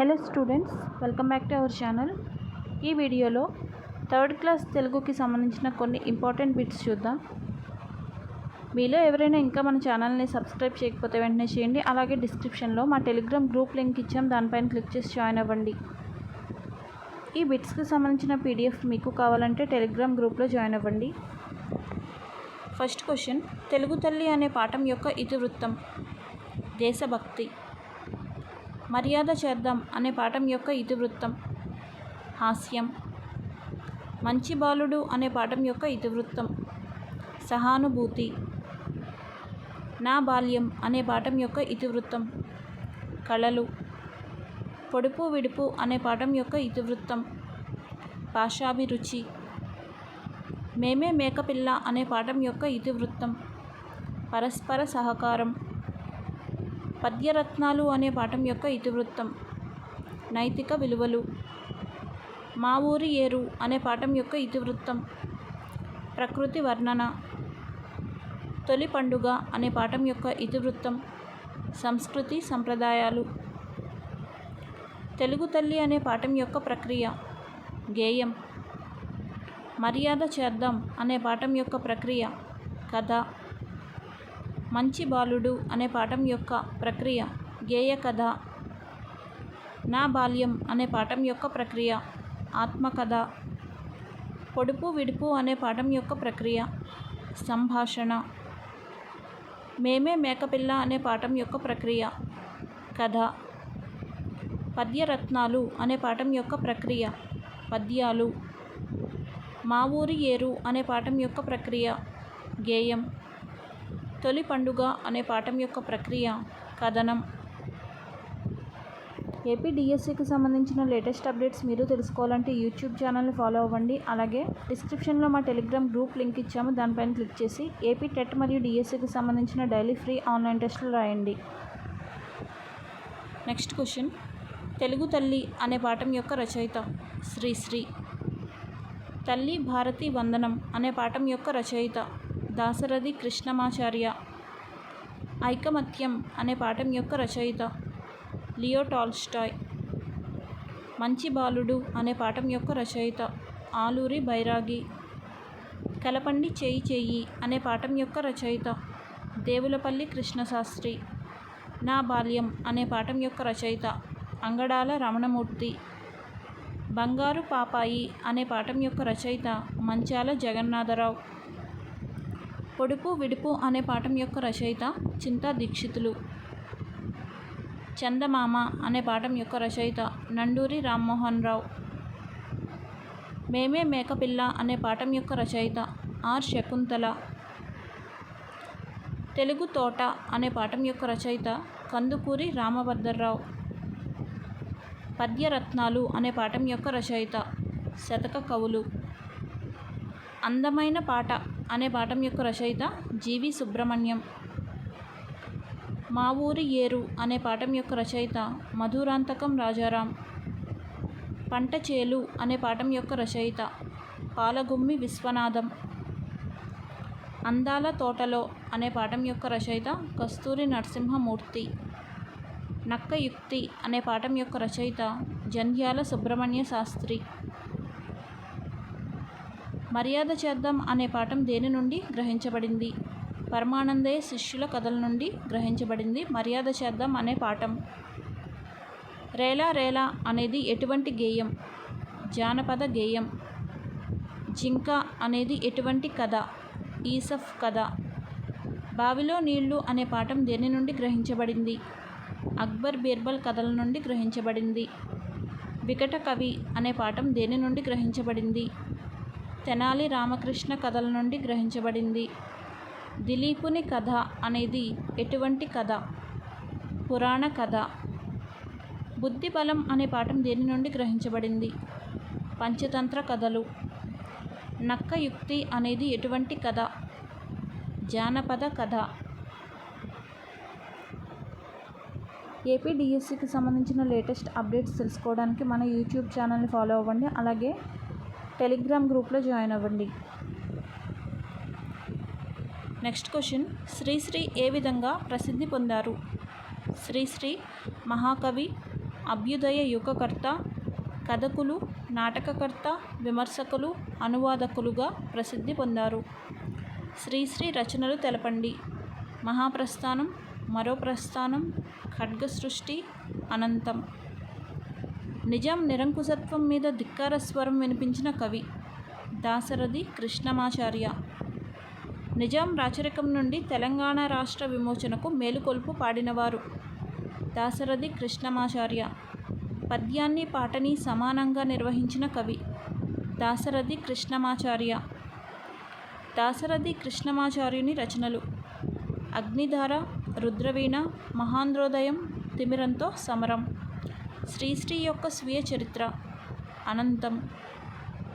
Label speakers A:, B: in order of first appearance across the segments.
A: Hello students welcome back to our channel. ఈ వీడియోలో third class తెలుగుకి సంబంధించిన కొన్ని ఇంపార్టెంట్ బిట్స్ చూద్దాం. మీలో ఎవరైనా ఇంకా మన ఛానల్ని సబ్స్క్రైబ్ చేయకపోతే వెంటనే చేయండి. అలాగే డిస్క్రిప్షన్లో మా టెలిగ్రామ్ గ్రూప్ లింక్ ఇచ్చాం. దానిపైన క్లిక్ చేసి జాయిన్ అవ్వండి. ఈ బిట్స్కి సంబంధించిన పీడిఎఫ్ మీకు కావాలంటే టెలిగ్రామ్ గ్రూప్లో జాయిన్ అవ్వండి. ఫస్ట్ క్వశ్చన్ తెలుగు తల్లి అనే పాఠం యొక్క ఇతివృత్తం. దేశభక్తి. మర్యాద చేద్దాం అనే పాఠం యొక్క ఇతివృత్తం. హాస్యం. మంచి బాలుడు అనే పాఠం యొక్క ఇతివృత్తం. సహానుభూతి. నా బాల్యం అనే పాఠం యొక్క ఇతివృత్తం. కళలు. పొడుపు విడుపు అనే పాఠం యొక్క ఇతివృత్తం. భాషాభిరుచి. మేమే మేకపిల్ల అనే పాఠం యొక్క ఇతివృత్తం. పరస్పర సహకారం. పద్యరత్నాలు అనే పాఠం యొక్క ఇతివృత్తం. నైతిక విలువలు. మా ఊరి ఏరు అనే పాఠం యొక్క ఇతివృత్తం. ప్రకృతి వర్ణన. తొలి పండుగ అనే పాఠం యొక్క ఇతివృత్తం. సంస్కృతి సంప్రదాయాలు. తెలుగు తల్లి అనే పాఠం యొక్క ప్రక్రియ. గేయం. మర్యాద చేద్దాం అనే పాఠం యొక్క ప్రక్రియ. కథ. మంచి బాలుడు అనే పాఠం యొక్క ప్రక్రియ గేయ కథ నా బాల్యం అనే పాఠం యొక్క ప్రక్రియ ఆత్మకథ పొడుపు విడుపు అనే పాఠం యొక్క ప్రక్రియ సంభాషణ మేమే మేకపిల్ల అనే పాఠం యొక్క ప్రక్రియ కథ పద్యరత్నాలు అనే పాఠం యొక్క ప్రక్రియ పద్యాలు మా ఊరి ఏరు అనే పాఠం యొక్క ప్రక్రియ గేయం తొలి పండుగ అనే పాఠం యొక్క ప్రక్రియ కథనం. ఏపీ డిఎస్సికి సంబంధించిన లేటెస్ట్ అప్డేట్స్ మీరు తెలుసుకోవాలంటే యూట్యూబ్ ఛానల్ని ఫాలో అవ్వండి. అలాగే డిస్క్రిప్షన్లో మా టెలిగ్రామ్ గ్రూప్ లింక్ ఇచ్చాము. దానిపైన క్లిక్ చేసి ఏపీ టెట్ మరియు డిఎస్సికి సంబంధించిన డైలీ ఫ్రీ ఆన్లైన్ టెస్టులు రాయండి. Next question. తెలుగు తల్లి అనే పాఠం యొక్క రచయిత శ్రీశ్రీ తల్లి భారతి వందనం అనే పాఠం యొక్క రచయిత దాశరథి కృష్ణమాచార్య ఐకమత్యం అనే పాఠం యొక్క రచయిత లియో టాల్స్టాయ్. మంచి బాలుడు అనే పాఠం యొక్క రచయిత ఆలూరి బైరాగి. కలపండి చేయి చేయి అనే పాఠం యొక్క రచయిత దేవులపల్లి కృష్ణశాస్త్రి. నా బాల్యం అనే పాఠం యొక్క రచయిత అంగడాల రమణమూర్తి. బంగారు పాపాయి అనే పాఠం యొక్క రచయిత మంచాల జగన్నాథరావు. పొడుపు విడుపు అనే పాఠం యొక్క రచయిత చింతా దీక్షితులు. చందమామ అనే పాఠం యొక్క రచయిత నండూరి రామ్మోహన్ రావు మేమే మేకపిల్ల అనే పాఠం యొక్క రచయిత ఆర్. శకుంతల. తెలుగు తోట అనే పాఠం యొక్క రచయిత కందుకూరి రామభద్రరావు పద్యరత్నాలు అనే పాఠం యొక్క రచయిత శతక కవులు. అందమైన పాట అనే పాఠం యొక్క రచయిత జీవి సుబ్రహ్మణ్యం. మా ఊరి ఏరు అనే పాఠం యొక్క రచయిత మధురాంతకం రాజారాం. పంట చేలు అనే పాఠం యొక్క రచయిత పాలగుమ్మి విశ్వనాథం. అందాల తోటలో అనే పాఠం యొక్క రచయిత కస్తూరి నరసింహమూర్తి. నక్క యుక్తి అనే పాఠం యొక్క రచయిత జంధ్యాల సుబ్రహ్మణ్య శాస్త్రి. మర్యాద చేద్దాం అనే పాఠం దేని నుండి గ్రహించబడింది? పరమానందయ్య శిష్యుల కథల నుండి గ్రహించబడింది మర్యాద చేద్దాం అనే పాఠం. రేలా రేలా అనేది ఎటువంటి గేయం? జానపద గేయం. జింక అనేది ఎటువంటి కథ? ఈసఫ్ కథ. బావిలో నీళ్ళు అనే పాఠం దేని నుండి గ్రహించబడింది? అక్బర్ బీర్బల్ కథల నుండి గ్రహించబడింది. వికట కవి అనే పాఠం దేని నుండి గ్రహించబడింది? తెనాలి రామకృష్ణ కథల నుండి గ్రహించబడింది. దిలీపుని కథ అనేది ఎటువంటి కథ? పురాణ కథ? బుద్ధిబలం అనే పాఠం దేని నుండి గ్రహించబడింది? పంచతంత్ర కథలు? నక్క యుక్తి అనేది ఎటువంటి కథ? జానపద కథ? ఏపీడిఎస్సికి సంబంధించిన లేటెస్ట్ అప్డేట్స్ తెలుసుకోవడానికి మన యూట్యూబ్ ఛానల్ని ఫాలో అవ్వండి. అలాగే టెలిగ్రామ్ గ్రూప్లో జాయిన్ అవ్వండి. Next question. శ్రీశ్రీ ఏ విధంగా ప్రసిద్ధి పొందారు? శ్రీశ్రీ మహాకవి అభ్యుదయ యుగకర్త కథకులు నాటకకర్త విమర్శకులు అనువాదకులుగా ప్రసిద్ధి పొందారు. శ్రీశ్రీ రచనలు తెలపండి. మహాప్రస్థానం మరో ప్రస్థానం ఖడ్గ సృష్టి అనంతం. నిజాం నిరంకుశత్వం మీద ధిక్కార స్వరం వినిపించిన కవి దాసరథి కృష్ణమాచార్య. నిజాం రాచరికం నుండి తెలంగాణ రాష్ట్ర విమోచనకు మేలుకొల్పు పాడినవారు దాసరథి కృష్ణమాచార్య. పద్యాన్ని పాటని సమానంగా నిర్వహించిన కవి దాసరథి కృష్ణమాచార్య. దాసరథి కృష్ణమాచార్యుని రచనలు అగ్నిధార రుద్రవీణ మహాంధ్రోదయం తిమిరంతో సమరం. శ్రీశ్రీ యొక్క స్వీయ చరిత్ర. అనంతం.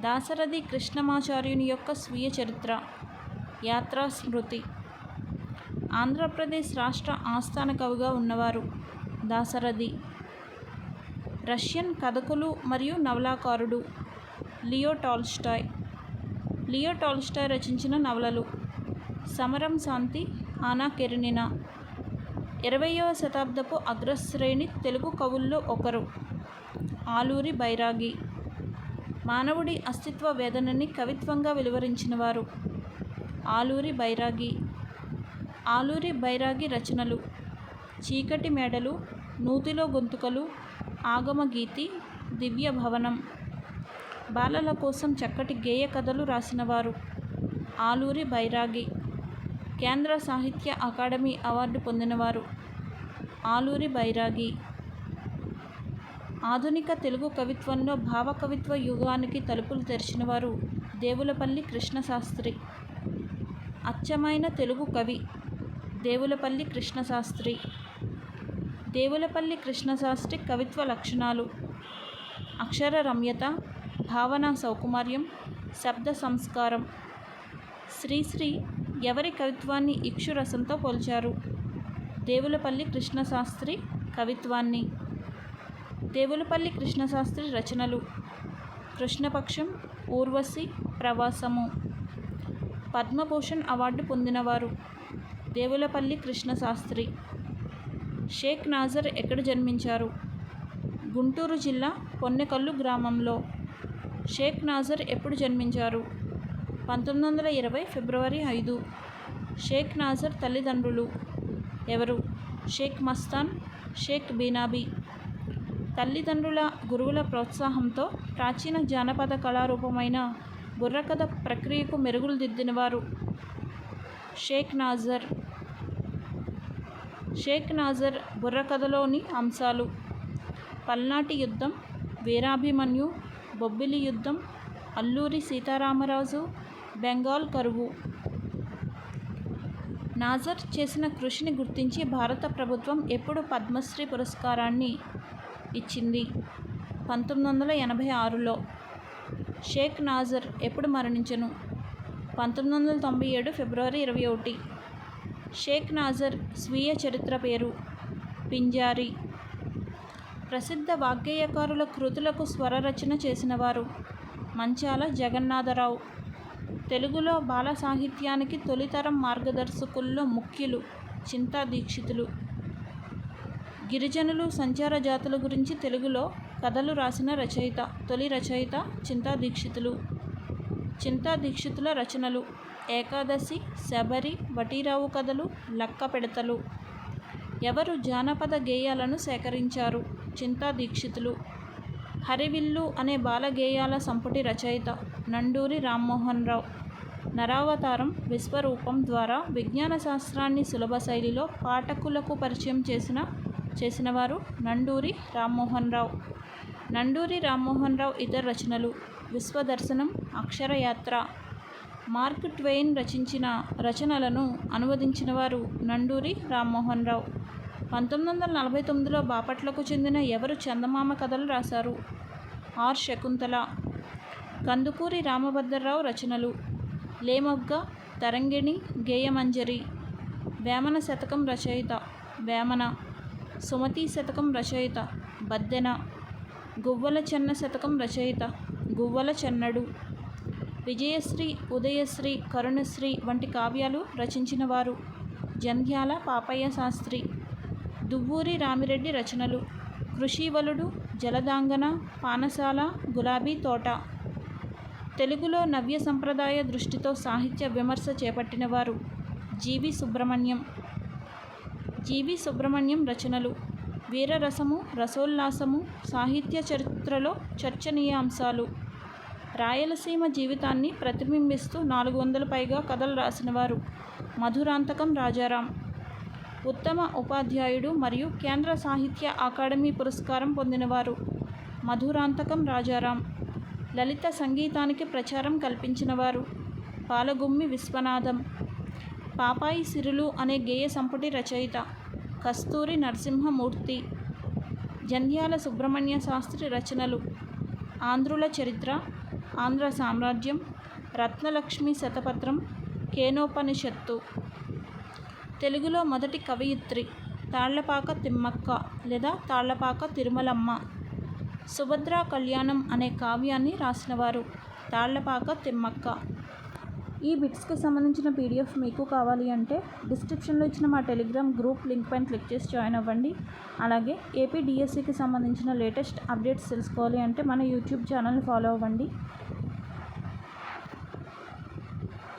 A: దాశరథి కృష్ణమాచార్యుని యొక్క స్వీయ చరిత్ర. యాత్రా స్మృతి. ఆంధ్రప్రదేశ్ రాష్ట్ర ఆస్థాన కవిగా ఉన్నవారు దాశరథి. రష్యన్ కథకులు మరియు నవలాకారుడు లియో టాల్స్టాయ్. లియో టాల్స్టాయ్ రచించిన నవలలు సమరం శాంతి ఆనా కెరినినా. ఇరవయవ శతాబ్దపు అగ్రశ్రేణి తెలుగు కవుల్లో ఒకరు. ఆలూరి బైరాగి. మానవుడి అస్తిత్వ వేదనని కవిత్వంగా వెలువరించినవారు ఆలూరి బైరాగి. ఆలూరి బైరాగి రచనలు. చీకటి మేడలు నూతిలో గొంతుకలు ఆగమ గీతి దివ్య భవనం. బాలల కోసం చక్కటి గేయ కథలు రాసినవారు ఆలూరి బైరాగి. కేంద్ర సాహిత్య అకాడమీ అవార్డు పొందినవారు ఆలూరి బైరాగి. ఆధునిక తెలుగు కవిత్వంలో భావకవిత్వ యుగానికి తలుపులు తెరిచినవారు దేవులపల్లి కృష్ణశాస్త్రి. అచ్చమైన తెలుగు కవి దేవులపల్లి కృష్ణశాస్త్రి. దేవులపల్లి కృష్ణశాస్త్రి కవిత్వ లక్షణాలు అక్షర రమ్యత భావన సౌకుమార్యం శబ్ద సంస్కారం శ్రీశ్రీ ఎవరి కవిత్వాన్ని ఇక్షురసంతో పోల్చారు? దేవులపల్లి కృష్ణశాస్త్రి కవిత్వాన్ని. దేవులపల్లి కృష్ణశాస్త్రి రచనలు. కృష్ణపక్షం ఊర్వశి ప్రవాసము. పద్మభూషణ్ అవార్డు పొందినవారు దేవులపల్లి కృష్ణశాస్త్రి. షేక్ నాజర్ ఎక్కడ జన్మించారు? గుంటూరు జిల్లా పొన్నెకల్లు గ్రామంలో. షేక్ నాజర్ ఎప్పుడు జన్మించారు? పంతొమ్మిది వందల ఇరవై ఫిబ్రవరి ఐదు. షేక్ నాజర్ తల్లిదండ్రులు ఎవరు? షేక్ మస్తాన్ షేక్ బీనాబీ. తల్లిదండ్రుల గురువుల ప్రోత్సాహంతో ప్రాచీన జానపద కళారూపమైన బుర్రకథ ప్రక్రియకు మెరుగులు దిద్దినవారు షేక్ నాజర్. షేక్ నాజర్ బుర్రకథలోని అంశాలు పల్నాటి యుద్ధం వీరాభిమన్యు బొబ్బిలి యుద్ధం అల్లూరి సీతారామరాజు బెంగాల్ కరువు. నాజర్ చేసిన కృషిని గుర్తించి భారత ప్రభుత్వం ఎప్పుడు పద్మశ్రీ పురస్కారాన్ని ఇచ్చింది. పంతొమ్మిది వందల ఎనభై ఆరులో షేక్ నాజర్ ఎప్పుడు మరణించను? పంతొమ్మిది వందల తొంభై ఏడు ఫిబ్రవరి ఇరవై ఒకటి. షేక్ నాజర్ స్వీయ చరిత్ర పేరు పింజారి. ప్రసిద్ధ వాగ్గేయకారుల కృతులకు స్వరరచన చేసినవారు మంచాల జగన్నాథరావు. తెలుగులో బాల సాహిత్యానికి తొలితరం మార్గదర్శకుల్లో ముఖ్యులు చింతా దీక్షితులు. గిరిజనులు సంచార జాతుల గురించి తెలుగులో కథలు రాసిన రచయిత తొలి రచయిత చింతా దీక్షితులు. చింతా దీక్షితుల రచనలు ఏకాదశి శబరి వటీరావు కథలు లక్క పెడతలు. ఎవరు జానపద గేయాలను సేకరించారు? చింతా దీక్షితులు. హరివిల్లు అనే బాలగేయాల సంపుటి రచయిత నండూరి రామ్మోహన్ రావు నరావతారం విశ్వరూపం ద్వారా విజ్ఞాన శాస్త్రాన్ని సులభ శైలిలో పాఠకులకు పరిచయం చేసిన చేసినవారు నండూరి రామ్మోహన్ రావు నండూరి రామ్మోహన్ రావు ఇతర రచనలు విశ్వదర్శనం అక్షరయాత్ర మార్క్ ట్వెయిన్ రచించిన రచనలను అనువదించినవారు నండూరి రామ్మోహన్ రావు పంతొమ్మిది వందల నలభై తొమ్మిదిలో బాపట్లకు చెందిన ఎవరు చందమామ కథలు రాశారు? ఆర్. శకుంతల. కందుకూరి రామభద్రరావు రచనలు. లేమొగ్గ తరంగిణి గేయమంజరి. వేమన శతకం రచయిత. వేమన. సుమతి శతకం రచయిత. బద్దెన. గువ్వల చెన్న శతకం రచయిత. గువ్వల చెన్నడు. విజయశ్రీ ఉదయశ్రీ కరుణశ్రీ వంటి కావ్యాలు రచించినవారు. జంధ్యాల పాపయ్య శాస్త్రి. దువ్వూరి రామిరెడ్డి రచనలు. కృషివలుడు జలదాంగన పానసాల గులాబీ తోట. తెలుగులో నవ్య సంప్రదాయ దృష్టితో సాహిత్య విమర్శ చేపట్టినవారు జీవి సుబ్రహ్మణ్యం. జీవి సుబ్రహ్మణ్యం రచనలు. వీరరసము రసోల్లాసము సాహిత్య చరిత్రలో చర్చనీయాంశాలు. రాయలసీమ జీవితాన్ని ప్రతిబింబిస్తూ నాలుగు వందల పైగా కథలు రాసినవారు మధురాంతకం రాజారాం. ఉత్తమ ఉపాధ్యాయుడు మరియు కేంద్ర సాహిత్య అకాడమీ పురస్కారం పొందినవారు. మధురాంతకం రాజారాం. లలిత సంగీతానికి ప్రచారం కల్పించినవారు. పాలగుమ్మి విశ్వనాథం. పాపాయి సిరులు అనే గేయ సంపుటి రచయిత. కస్తూరి నరసింహమూర్తి. జంధ్యాల సుబ్రహ్మణ్య శాస్త్రి రచనలు. ఆంధ్రుల చరిత్ర. ఆంధ్ర సామ్రాజ్యం. రత్నలక్ష్మి శతపత్రం. కేనోపనిషత్తు. తెలుగులో మొదటి కవయిత్రి తాళ్ళపాక తిమ్మక్క లేదా తాళ్ళపాక తిరుమలమ్మ. సుభద్రా కళ్యాణం అనే కావ్యాన్ని రాసినవారు తాళ్ళపాక తిమ్మక్క. ఈ బిట్స్కి సంబంధించిన పీడిఎఫ్ మీకు కావాలి అంటే డిస్క్రిప్షన్లో ఇచ్చిన మా టెలిగ్రామ్ గ్రూప్ లింక్ పైన క్లిక్ చేసి జాయిన్ అవ్వండి. అలాగే ఏపీ డిఎస్సికి సంబంధించిన లేటెస్ట్ అప్డేట్స్ తెలుసుకోవాలి అంటే మన యూట్యూబ్ ఛానల్ని ఫాలో అవ్వండి.